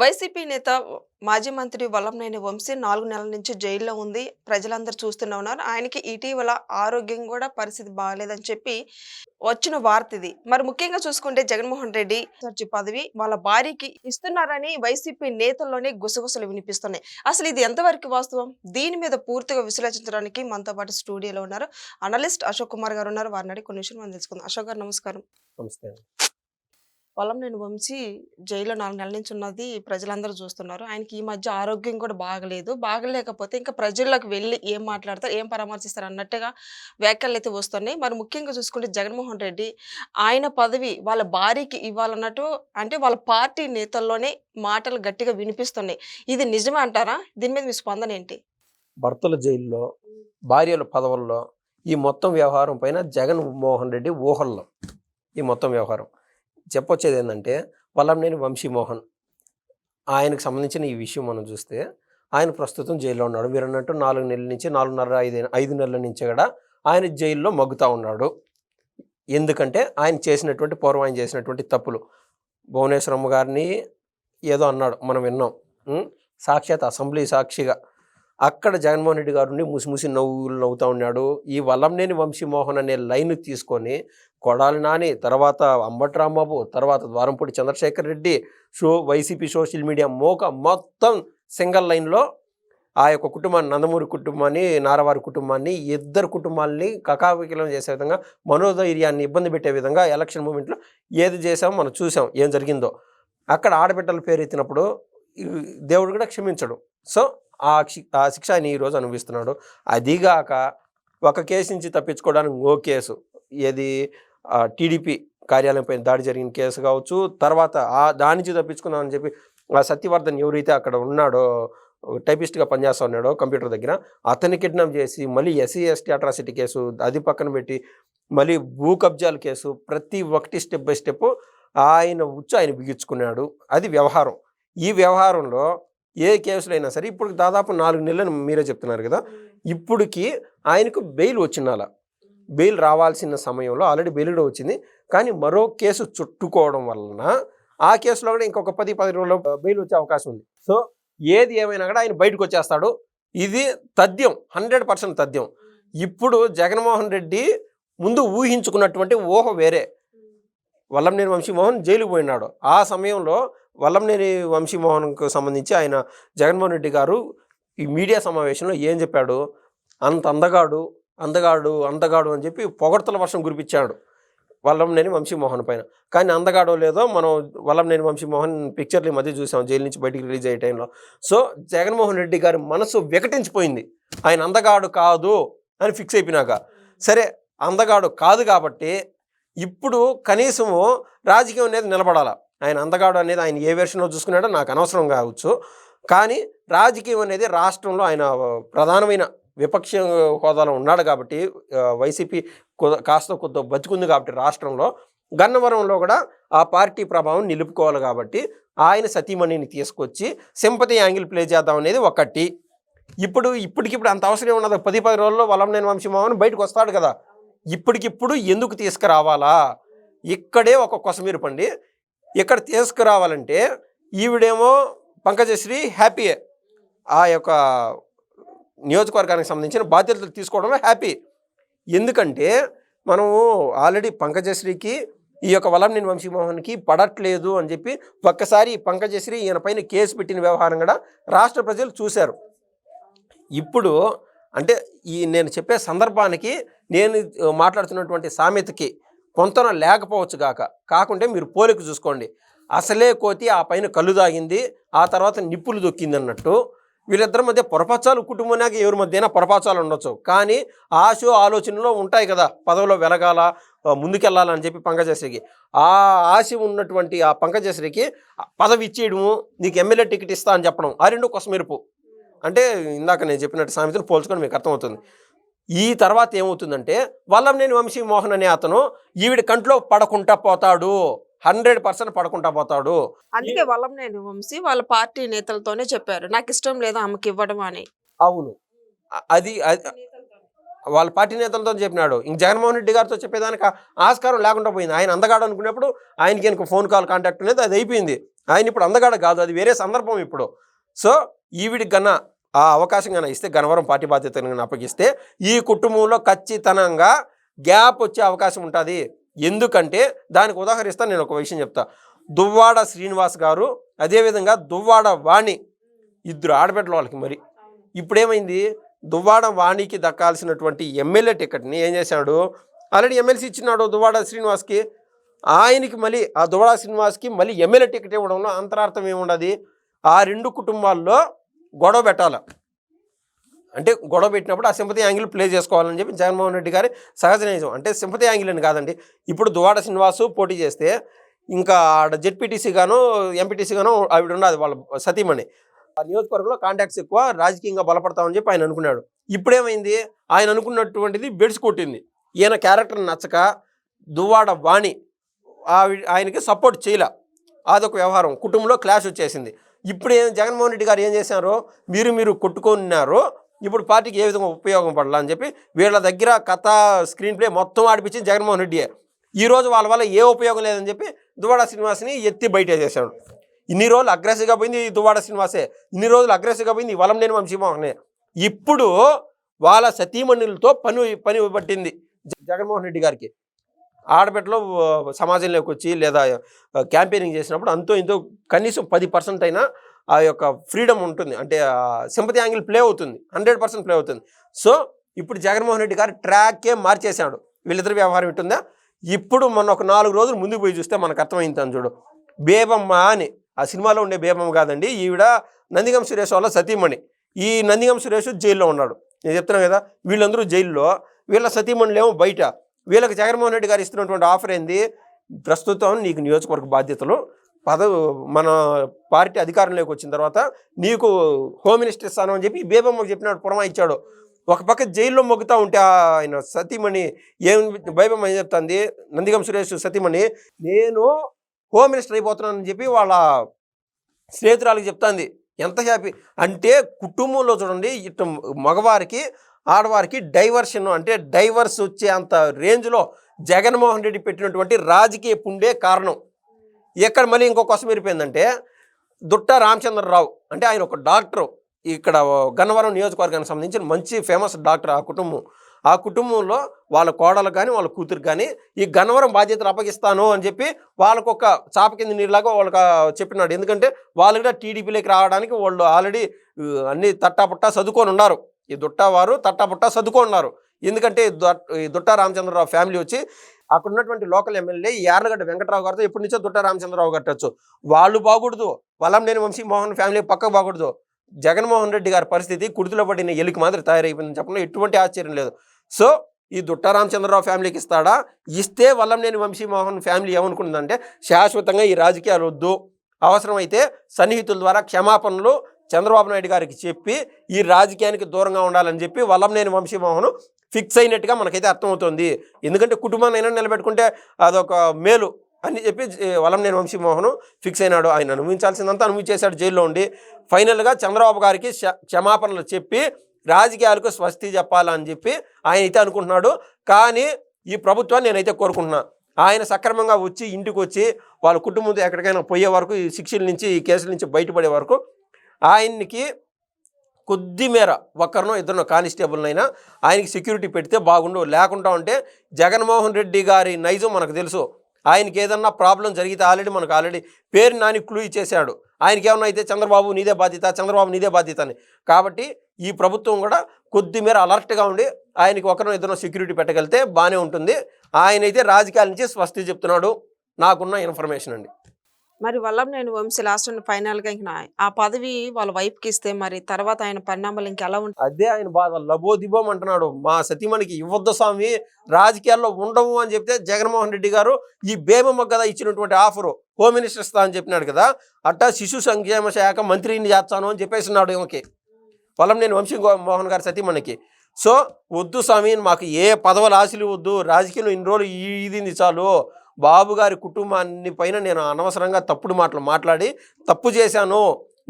YCP నేత మాజీ మంత్రి వల్లంనేని వంశీ నాలుగు నెలల నుంచి జైల్లో ఉంది. ప్రజలందరూ చూస్తూనే ఉన్నారు. ఆయనకి ఇటీవల ఆరోగ్యం కూడా పరిస్థితి బాగాలేదని చెప్పి వచ్చిన వార్త ఇది. మరి ముఖ్యంగా చూసుకుంటే జగన్మోహన్ రెడ్డి సర్చి పదవి వాళ్ళ భార్యకి ఇస్తున్నారని వైసీపీ నేతల్లోనే గుసగుసలు వినిపిస్తున్నాయి. అసలు ఇది ఎంతవరకు వాస్తవం? దీని మీద పూర్తిగా విశ్లేషించడానికి మనతో పాటు స్టూడియోలో ఉన్నారు. అనలిస్ట్ అశోక్ కుమార్ గారు ఉన్నారు. వారిని అడిగి కొన్ని విషయాలు మనం తెలుసుకుందాం. అశోక్ గారు నమస్కారం. నమస్తే పొలం నేను వంశీ జైల్లో నాలుగు నెలల నుంచి ఉన్నది ప్రజలందరూ చూస్తున్నారు. ఆయనకి ఈ మధ్య ఆరోగ్యం కూడా బాగలేదు. బాగలేకపోతే ఇంకా ప్రజల్లోకి వెళ్ళి ఏం మాట్లాడతారు ఏం పరామర్శిస్తారు అన్నట్టుగా వ్యాఖ్యలు అయితే వస్తున్నాయి. మరి ముఖ్యంగా చూసుకుంటే జగన్మోహన్ రెడ్డి ఆయన పదవి వాళ్ళ భార్యకి ఇవ్వాలన్నట్టు అంటే వాళ్ళ పార్టీ నేతల్లోనే మాటలు గట్టిగా వినిపిస్తున్నాయి. ఇది నిజమే అంటారా? దీని మీద మీ స్పందన ఏంటి? భర్తల జైల్లో భార్యల పదవుల్లో ఈ మొత్తం వ్యవహారం పైన జగన్ మోహన్ రెడ్డి ఊహల్లో. ఈ మొత్తం వ్యవహారం. చెప్పొచ్చేది ఏంటంటే వల్లంనేని వంశీమోహన్ ఆయనకు సంబంధించిన ఈ విషయం మనం చూస్తే ఆయన ప్రస్తుతం జైల్లో ఉన్నాడు. మీరు అన్నట్టు నాలుగు నెలల నుంచి నాలుగున్నర ఐదు ఐదు నెలల నుంచి కూడా ఆయన జైల్లో మగ్గుతూ ఉన్నాడు. ఎందుకంటే ఆయన చేసినటువంటి పూర్వం ఆయన చేసినటువంటి తప్పులు. భువనేశ్వరమ్మ గారిని ఏదో అన్నాడు మనం విన్నాం. సాక్షాత్ అసెంబ్లీ సాక్షిగా. అక్కడ జగన్మోహన్ రెడ్డి గారిని ముసిముసి నవ్వులు నవ్వుతూ ఉన్నాడు. ఈ వల్లంనేని వంశీమోహన్ అనే లైన్ తీసుకొని కొడాలి నాని తర్వాత అంబటి రాంబాబు తర్వాత Dwarampudi Chandrasekhar Reddy show YCP social media మోక మొత్తం సింగల్ లైన్లో ఆ యొక్క కుటుంబాన్ని నందమూరి కుటుంబాన్ని నారవారి కుటుంబాన్ని ఇద్దరు కుటుంబాల్ని కకావికలం చేసే విధంగా మనోధైర్యాన్ని ఇబ్బంది పెట్టే విధంగా ఎలక్షన్ మూమెంట్లో ఏది చేసామో మనం చూసాం ఏం జరిగిందో. అక్కడ ఆడబిడ్డల పేరు ఎత్తినప్పుడు దేవుడు కూడా క్షమించడు. సో ఆ ఆ శిక్ష ఆయన ఈరోజు అనుభవిస్తున్నాడు. అదిగాక ఒక కేసు నుంచి తప్పించుకోవడానికి ఓ కేసు. ఏది? టీడీపీ కార్యాలయంపై దాడి జరిగిన కేసు కావచ్చు. తర్వాత ఆ దాని నుంచి తప్పించుకుందామని చెప్పి ఆ సత్యవర్ధన్ ఎవరైతే అక్కడ ఉన్నాడో టైపిస్ట్గా పనిచేస్తా ఉన్నాడో కంప్యూటర్ దగ్గర అతన్ని కిడ్నాప్ చేసి మళ్ళీ ఎస్సీ ఎస్టీ అట్రాసిటీ కేసు అది పక్కన పెట్టి మళ్ళీ భూ కబ్జాల కేసు ప్రతి ఒక్కటి స్టెప్ బై స్టెప్ ఆయన ఉచ్చు ఆయన బిగించుకున్నాడు. అది వ్యవహారం. ఈ వ్యవహారంలో ఏ కేసులో అయినా సరే ఇప్పుడు దాదాపు నాలుగు నెలలు మీరే చెప్తున్నారు కదా. ఇప్పటికి ఆయనకు బెయిల్ వచ్చిండాల బెయిల్ రావాల్సిన సమయంలో ఆల్రెడీ బెయిల్ కూడా వచ్చింది. కానీ మరో కేసు చుట్టుకోవడం వలన ఆ కేసులో కూడా ఇంకొక పది పది రోజుల్లో బెయిల్ వచ్చే అవకాశం ఉంది. సో ఏది ఏమైనా కూడా ఆయన బయటకు వచ్చేస్తాడు. ఇది తథ్యం హండ్రెడ్ పర్సెంట్ తథ్యం. ఇప్పుడు జగన్మోహన్ రెడ్డి ముందు ఊహించుకున్నటువంటి ఊహ వేరే. వల్లంనేని వంశీమోహన్ జైలుకు పోయినాడు. ఆ సమయంలో వల్లంనేని వంశీమోహన్కు సంబంధించి ఆయన జగన్మోహన్ రెడ్డి గారు ఈ మీడియా సమావేశంలో ఏం చెప్పాడు? అంత అందగాడు అందగాడు అందగాడు అని చెప్పి పొగడ్తల వర్షం కురిపించాడు వల్లంనేని వంశీమోహన్ పైన. కానీ అందగాడో లేదో మనం వల్లంనేని వంశీమోహన్ పిక్చర్లు ఈ మధ్య చూసాం జైలు నుంచి బయటికి రిలీజ్ అయ్యే టైంలో. సో జగన్మోహన్ రెడ్డి గారి మనసు వికటించిపోయింది. ఆయన అందగాడు కాదు అని ఫిక్స్ అయిపోయినాక. సరే అందగాడు కాదు కాబట్టి ఇప్పుడు కనీసము రాజకీయం అనేది నిలబడాల. ఆయన అందగాడు అనేది ఆయన ఏ వెర్షన్లో చూసుకున్నాడో నాకు అనవసరం కావచ్చు. కానీ రాజకీయం అనేది రాష్ట్రంలో ఆయన ప్రధానమైన విపక్ష హోదాలో ఉన్నాడు కాబట్టి వైసీపీ కాస్త కొద్ది బతుకుంది కాబట్టి రాష్ట్రంలో గన్నవరంలో కూడా ఆ పార్టీ ప్రభావం నిలుపుకోవాలి కాబట్టి ఆయన సతీమణిని తీసుకొచ్చి సింపతి యాంగిల్ ప్లే చేద్దాం అనేది ఒకటి. ఇప్పుడు ఇప్పటికిప్పుడు అంత అవసరం ఉన్నది పది పది రోజుల్లో వలంనేని వంశీమావని బయటకు వస్తాడు కదా. ఇప్పటికిప్పుడు ఎందుకు తీసుకురావాలా? ఇక్కడే ఒక కొసమీరు పండి ఇక్కడ తీసుకురావాలంటే ఈవిడేమో పంకజశ్రీ హ్యాపీయే. ఆ యొక్క నియోజకవర్గానికి సంబంధించిన బాధ్యతలు తీసుకోవడమే హ్యాపీ. ఎందుకంటే మనము ఆల్రెడీ పంకజశ్రీకి ఈ యొక్క వలంనేని వంశీమోహన్కి పడట్లేదు అని చెప్పి ఒక్కసారి పంకజశ్రీ ఈయన పైన కేసు పెట్టిన వ్యవహారం కూడా రాష్ట్ర ప్రజలు చూశారు. ఇప్పుడు అంటే ఈ నేను చెప్పే సందర్భానికి నేను మాట్లాడుతున్నటువంటి సామెతకి పొంతన లేకపోవచ్చు గాక. కాకుంటే మీరు పోలిక చూసుకోండి. అసలే కోతి ఆ పైన కళ్ళు దాగింది ఆ తర్వాత నిప్పులు దొక్కింది అన్నట్టు వీళ్ళిద్దరి మధ్య పొరపచ్చాలు కుటుంబానికి ఎవరి మధ్యన పొరపచ్చాలు ఉండొచ్చు. కానీ ఆశ ఆలోచనలో ఉంటాయి కదా పదవిలో వెలగాల ముందుకెళ్ళాలని చెప్పి పంకజశ్రీకి. ఆ ఆశ ఉన్నటువంటి ఆ పంకజశ్రీకి పదవి ఇచ్చేయడము నీకు ఎమ్మెల్యే టికెట్ ఇస్తా అని చెప్పడం. ఆ రెండు కొసమెరుపు. అంటే ఇందాక నేను చెప్పినట్టు సామెతను పోల్చుకొని మీకు అర్థమవుతుంది. ఈ తర్వాత ఏమవుతుందంటే వల్లంనేని వంశీ మోహన్ అనే అతను ఈవిడ కంట్లో పడకుండా పోతాడు. హండ్రెడ్ పర్సెంట్ పడకుండా పోతాడు. అందుకే వల్లంనేని వంశీ వాళ్ళ పార్టీ నేతలతోనే చెప్పారు. నాకు ఇష్టం లేదు ఆమెకి ఇవ్వడం అని. అవును. అది అది- వాళ్ళ పార్టీ నేతలతో చెప్పినాడు. ఇంక జగన్మోహన్ రెడ్డి గారితో చెప్పేదానికి ఆస్కారం లేకుండా పోయింది. ఆయన అందగాడు అనుకున్నప్పుడు ఆయనకి ఇంక ఫోన్ కాల్ కాంటాక్ట్ అనేది అది అయిపోయింది. ఆయన ఇప్పుడు అందగాడు కాదు. అది వేరే సందర్భం ఇప్పుడు. సో ఈవిడికి గన్న ఆ అవకాశం కనుక ఇస్తే గనవరం పార్టీ బాధ్యతను గన అప్పగిస్తే ఈ కుటుంబంలో ఖచ్చితంగా గ్యాప్ వచ్చే అవకాశం ఉంటుంది. ఎందుకంటే దానికి ఉదాహరిస్తా నేను ఒక విషయం చెప్తా. దువ్వాడ శ్రీనివాస్ గారు అదేవిధంగా దువ్వాడ వాణి ఇద్దరు ఆడబిడ్డల వాళ్ళకి మరి. ఇప్పుడేమైంది? దువ్వాడ వాణికి దక్కాల్సినటువంటి ఎమ్మెల్యే టికెట్ని ఏం చేశాడు? ఆల్రెడీ ఎమ్మెల్సీ ఇచ్చినాడు దువ్వాడ శ్రీనివాస్కి. ఆయనకి మళ్ళీ ఆ దువ్వాడ శ్రీనివాస్కి మళ్ళీ ఎమ్మెల్యే టికెట్ ఇవ్వడంలో అంతరార్థం ఏముండదు? ఆ రెండు కుటుంబాల్లో గొడవ పెట్టాలి. అంటే గొడవ పెట్టినప్పుడు ఆ సింపతి యాంగిల్ ప్లే చేసుకోవాలని చెప్పి జగన్మోహన్ రెడ్డి గారి సహజ నిజం. అంటే సింపతి యాంగిల్ అని కాదండి. ఇప్పుడు దువాడ శ్రీనివాసు పోటీ చేస్తే ఇంకా ఆడ జెడ్పీటీసీ గాను ఎంపీటీసీ గాను ఆవిడ ఉన్నది వాళ్ళ సతీమణి. ఆ నియోజకవర్గంలో కాంటాక్ట్స్ ఎక్కువ రాజకీయంగా బలపడతామని చెప్పి ఆయన అనుకున్నాడు. ఇప్పుడేమైంది? ఆయన అనుకున్నటువంటిది బెడ్స్ కొట్టింది. ఈయన క్యారెక్టర్ నచ్చక దువ్వాడ వాణి ఆయనకి సపోర్ట్ చేయలే. అదొక వ్యవహారం. కుటుంబంలో క్లాష్ వచ్చేసింది. ఇప్పుడు ఏం జగన్మోహన్ రెడ్డి గారు ఏం చేశారు మీరు మీరు కొట్టుకున్నారు ఇప్పుడు పార్టీకి ఏ విధంగా ఉపయోగం పడాలని అని చెప్పి వీళ్ళ దగ్గర కథ స్క్రీన్ ప్లే మొత్తం ఆడిపించింది జగన్మోహన్ రెడ్డియే. ఈరోజు వాళ్ళ వల్ల ఏ ఉపయోగం లేదని చెప్పి దువాడ శ్రీనివాస్ని ఎత్తి బయట చేశాడు. ఇన్ని రోజులు అగ్రెసివ్గా పోయింది ఈ దువాడ శ్రీనివాసే. ఇన్ని రోజులు అగ్రెసివ్గా పోయింది ఈ వలంనేని వంశీమోహనే ఇప్పుడు వాళ్ళ సతీమణులతో పని పని పట్టింది జ- జగన్మోహన్ రెడ్డి గారికి. ఆడబిడ్డలో సమాజంలోకి వచ్చి లేదా క్యాంపెయినింగ్ చేసినప్పుడు అంతో ఇంతో కనీసం పది పర్సెంట్ అయినా ఆ యొక్క ఫ్రీడమ్ ఉంటుంది. అంటే సింపతి యాంగిల్ ప్లే అవుతుంది. హండ్రెడ్ పర్సెంట్ ప్లే అవుతుంది. సో ఇప్పుడు జగన్మోహన్ రెడ్డి గారు ట్రాకే మార్చేశాడు. వీళ్ళిద్దరు వ్యవహారం ఉంటుందా ఇప్పుడు మొన్న ఒక నాలుగు రోజులు ముందుకు పోయి చూస్తే మనకు అర్థమైంది అని చూడు. బేబమ్మ అని ఆ సినిమాలో ఉండే బేబమ్మ కాదండి ఈవిడ నందిగం సురేష్ వాళ్ళ సతీమణి. ఈ నందిగం సురేష్ జైల్లో ఉన్నాడు. నేను చెప్తున్నాను కదా వీళ్ళందరూ జైల్లో వీళ్ళ సతీమణులేమో బయట. వీళ్ళకి జగన్మోహన్ రెడ్డి గారు ఇస్తున్నటువంటి ఆఫర్ ఏంది? ప్రస్తుతం నీకు నియోజకవర్గ బాధ్యతలు పదవి మన పార్టీ అధికారంలోకి వచ్చిన తర్వాత నీకు హోమ్ మినిస్టర్ ఇస్తాను అని చెప్పి బేబమ్మకు చెప్పినాడు పురమా ఇచ్చాడు. ఒక పక్క జైల్లో మొగ్గుతా ఉంటే ఆయన సతీమణి ఏం బైబమ్మ ఏం చెప్తుంది? నందిగం సురేష్ సతీమణి నేను హోమ్ మినిస్టర్ అయిపోతున్నానని చెప్పి వాళ్ళ స్నేహితురాలకు చెప్తాంది. ఎంత హ్యాపీ అంటే కుటుంబంలో చూడండి ఇటు మగవారికి ఆడవారికి డైవర్షన్ అంటే డైవర్స్ వచ్చే అంత రేంజ్లో జగన్మోహన్ రెడ్డి పెట్టినటువంటి రాజకీయ పుండే కారణం. ఎక్కడ మళ్ళీ ఇంకో కోసం మీరిపోయిందంటే దుట్ట రామచంద్రరావు అంటే ఆయన ఒక డాక్టర్. ఇక్కడ గన్నవరం నియోజకవర్గానికి సంబంధించిన మంచి ఫేమస్ డాక్టర్ ఆ కుటుంబం. ఆ కుటుంబంలో వాళ్ళ కోడలు కానీ వాళ్ళ కూతురు కానీ ఈ గన్నవరం బాధ్యతలు అప్పగిస్తాను అని చెప్పి వాళ్ళకు చాప కింద నీళ్ళలాగా వాళ్ళకి చెప్పినాడు. ఎందుకంటే వాళ్ళు కూడా టీడీపీలోకి రావడానికి వాళ్ళు ఆల్రెడీ అన్ని తట్టాపుట్టా చదువుకొని ఉన్నారు. ఈ దుట్టా వారు తట్టాపుట్టా చదువుకొని ఎందుకంటే ఈ ఈ దుట్టా రామచంద్రరావు ఫ్యామిలీ వచ్చి అక్కడ ఉన్నటువంటి లోకల్ ఎమ్మెల్యే ఈ యార్లగడ్డ వెంకటరావు గారితో ఎప్పటి నుంచో దుట్టా రామచంద్రరావు కట్టచ్చు. వాళ్ళు బాగూడదు. వలంనేని వంశీ మోహన్ ఫ్యామిలీ పక్కకు బాగూడదు. జగన్మోహన్ రెడ్డి గారి పరిస్థితి కుడితిలో పడిన ఎలికి మాదిరి తయారైపోయిందని చెప్పడంలో ఎటువంటి ఆశ్చర్యం లేదు. సో ఈ దుట్టా రామచంద్రరావు ఫ్యామిలీకి ఇస్తాడా? ఇస్తే వల్లంనేని వంశీమోహన్ ఫ్యామిలీ ఏమనుకుంటుందంటే శాశ్వతంగా ఈ రాజకీయాలు వద్దు. అవసరమైతే సన్నిహితుల ద్వారా క్షమాపణలు చంద్రబాబు నాయుడు గారికి చెప్పి ఈ రాజకీయానికి దూరంగా ఉండాలని చెప్పి వల్లంనేని వంశీమోహన్ ఫిక్స్ అయినట్టుగా మనకైతే అర్థమవుతుంది. ఎందుకంటే కుటుంబాన్ని అయినా నిలబెట్టుకుంటే అదొక మేలు అని చెప్పి వలంనేని వంశీమోహన్ ఫిక్స్ అయినాడు. ఆయన అనుభవించాల్సిందంతా అనుభవించేశాడు జైల్లో ఉండి. ఫైనల్గా చంద్రబాబు గారికి క్షమాపణలు చెప్పి రాజకీయాలకు స్వస్తి చెప్పాలని చెప్పి ఆయన అయితే అనుకుంటున్నాడు. కానీ ఈ ప్రభుత్వాన్ని నేనైతే కోరుకుంటున్నా. ఆయన సక్రమంగా వచ్చి ఇంటికి వచ్చి వాళ్ళ కుటుంబంతో ఎక్కడికైనా పోయే వరకు ఈ శిక్షల నుంచి ఈ కేసుల నుంచి బయటపడే వరకు ఆయనకి కొద్ది మేర ఒకరినో ఇద్దరినో కానిస్టేబుల్నైనా ఆయనకి సెక్యూరిటీ పెడితే బాగుండు. లేకుండా ఉంటే జగన్మోహన్ రెడ్డి గారి నైజం మనకు తెలుసు. ఆయనకి ఏదన్నా ప్రాబ్లం జరిగితే ఆల్రెడీ మనకు ఆల్రెడీ పేరు నాని క్లూ ఇచ్చేశాడు ఆయనకి ఏమన్నా అయితే చంద్రబాబు నీదే బాధ్యత చంద్రబాబు నీదే బాధ్యత అని. కాబట్టి ఈ ప్రభుత్వం కూడా కొద్ది మేర అలర్ట్గా ఉండి ఆయనకి ఒకరినో ఇద్దరినో సెక్యూరిటీ పెట్టగలితే బాగానే ఉంటుంది. ఆయన అయితే రాజకీయాల నుంచి స్వస్తి చెప్తున్నాడు. నాకున్న ఇన్ఫర్మేషన్ అండి. మరి వల్లంనేని వంశీ లాస్ట్ అండ్ ఫైనల్గా ఆ పదవి వాళ్ళ వైఫ్కి ఇస్తే మరి తర్వాత ఆయన పరిణామాలు ఇంకెలా ఉంటాయి అదే ఆయన బాధ లబోదిబోం అంటున్నాడు. మా సతీమణికి ఇవ్వద్దు స్వామి రాజకీయాల్లో ఉండవు అని చెప్తే జగన్మోహన్ రెడ్డి గారు ఈ బేమమ్మ కదా ఇచ్చినటువంటి ఆఫరు హోమ్ మినిస్టర్ స్థానం అని చెప్పినాడు కదా అట్టా శిశు సంక్షేమ శాఖ మంత్రిని చేస్తాను అని చెప్పేసినాడు ఈమెకి. పొలం నేను వంశీ గో- మోహన్ గారి సతీమణికి. సో వద్దు స్వామి మాకు ఏ పదవులు ఆశలు వద్దు రాజకీయంలో ఇన్ని రోజులు ఈ- ఇది చాలు. బాబు గారి కుటుంబాన్ని పైన నేను అనవసరంగా తప్పుడు మాటలు మాట్లాడి తప్పు చేశాను.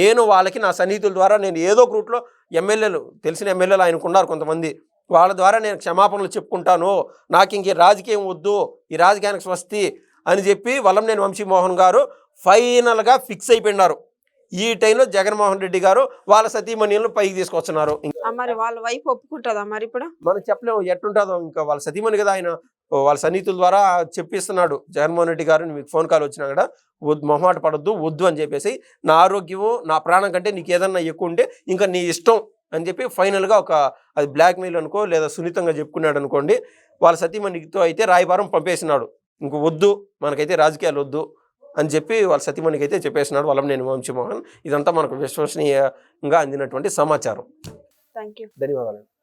నేను వాళ్ళకి నా సన్నిహితుల ద్వారా నేను ఏదో ఒక రూట్లో ఎమ్మెల్యేలు తెలిసిన ఎమ్మెల్యేలు ఆయనకు ఉన్నారు కొంతమంది. వాళ్ళ ద్వారా నేను క్షమాపణలు చెప్పుకుంటాను. నాకు ఇంక రాజకీయం వద్దు ఈ రాజకీయానికి స్వస్తి అని చెప్పి వల్లంనేని వంశీమోహన్ గారు ఫైనల్గా ఫిక్స్ అయిపోయినారు. ఈ టైంలో జగన్మోహన్ రెడ్డి గారు వాళ్ళ సతీమణిలను పైకి తీసుకొస్తున్నారు మరి వాళ్ళ వైఫ్ ఒప్పుకుంటుందా మరి ఇప్పుడు? మనం చెప్పలేము ఎట్టుంటుందో ఇంకా వాళ్ళ సతీమణి కదా ఆయన. వాళ్ళ సన్నిహితుల ద్వారా చెప్పిస్తున్నాడు. జగన్మోహన్ రెడ్డి గారు మీకు ఫోన్ కాల్ వచ్చినా కూడా వద్దు మొహమాట పడొద్దు వద్దు అని చెప్పేసి నా ఆరోగ్యము నా ప్రాణం కంటే నీకు ఏదన్నా ఎక్కువ ఉంటే ఇంకా నీ ఇష్టం అని చెప్పి ఫైనల్గా ఒక అది బ్లాక్మెయిల్ అనుకో లేదా సున్నితంగా చెప్పుకున్నాడు అనుకోండి వాళ్ళ సతీమణితో అయితే రాయబారం పంపేసినాడు. ఇంక వద్దు మనకైతే రాజకీయాలు వద్దు అని చెప్పి వాళ్ళ సతీమణికి అయితే చెప్పేసినాడు వాళ్ళం నేను వంశీమోహన్. ఇదంతా మనకు విశ్వసనీయంగా అందినటువంటి సమాచారం. థ్యాంక్ యూ ధన్యవాదాలు.